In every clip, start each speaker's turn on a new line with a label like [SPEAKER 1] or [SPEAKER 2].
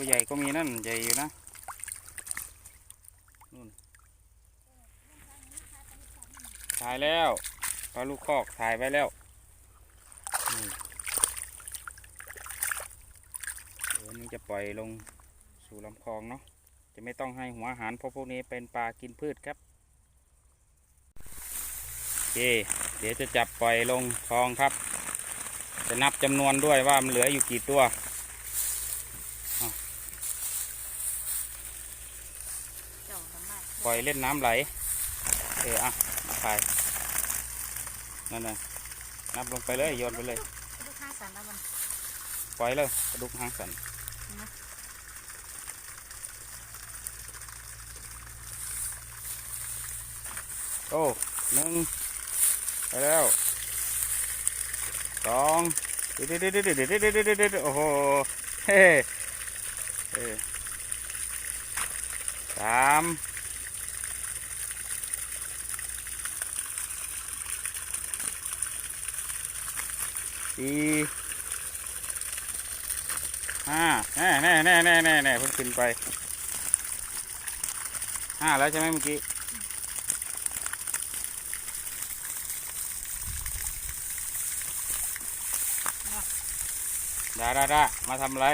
[SPEAKER 1] ตัวใหญ่ก็มีนั่นใหญ่อยู่นะนู่นถ่ายแล้วปลาลูกคอกถ่ายไว้แล้วเดี๋ยวนี้จะปล่อยลงสู่ลำคลองเนาะจะไม่ต้องให้หัวอาหารเพราะพวกนี้เป็นปลากินพืชครับโอเคเดี๋ยวจะจับปล่อยลงคลองครับ จะนับจำนวนด้วยว่ามันเหลืออยู่กี่ตัว
[SPEAKER 2] ล่
[SPEAKER 1] อยเล่นน้ำไหล เอออะไปนั่นน่ะนับลงไปเลยโยนไปเลย
[SPEAKER 2] ดูข้างสันนะมัน
[SPEAKER 1] ปล่อยเลยกระดูกหางสันโอ้หนึ่งไปแล้วสองเด็ดเด็ดเด็ดเด็ดเด็ดเด็ดโอ้โหเฮ้สาม สี่ห้าแน่แน่แน่แน่แน่แน่เพิ่งขึ้นไปห้าแล้วใช่ไหมเมื่อกี้ดาดาดามาทำอะไร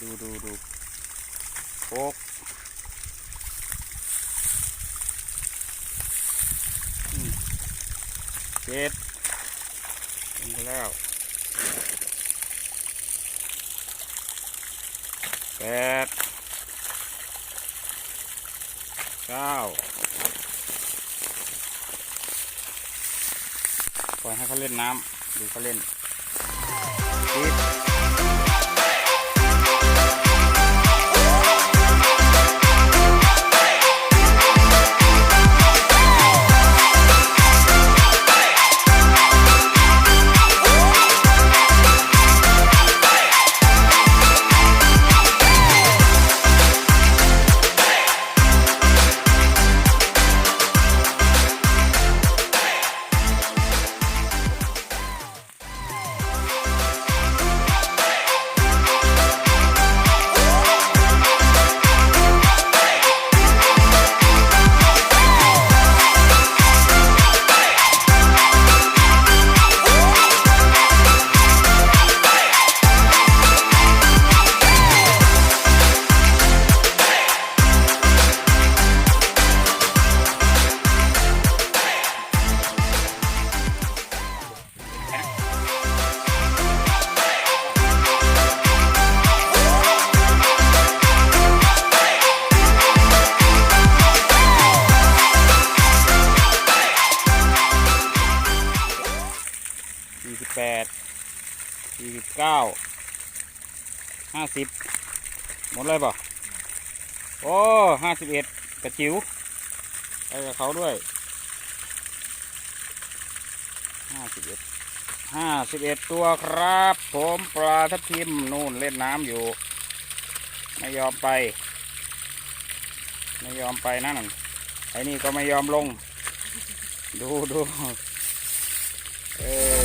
[SPEAKER 1] ดูดูดูโคกอืมเจ็ดลงแล้ว แปดเก้าปล่อยให้เขาเล่นน้ำดูเขาเล่น สี่สิบเก้าห้าสิบหมดเลยป่ะโอ้ห้าสิบเอ็ดกระจิ๋วไปกับเขาด้วยห้าสิบเอ็ดห้าสิบเอ็ดตัวครับ ผมปลาทับทิมนู่นเล่นน้ำอยู่ ไม่ยอมไป ไม่ยอมไปนั่นไอ้นี่ก็ไม่ยอมลง ดูดูเออ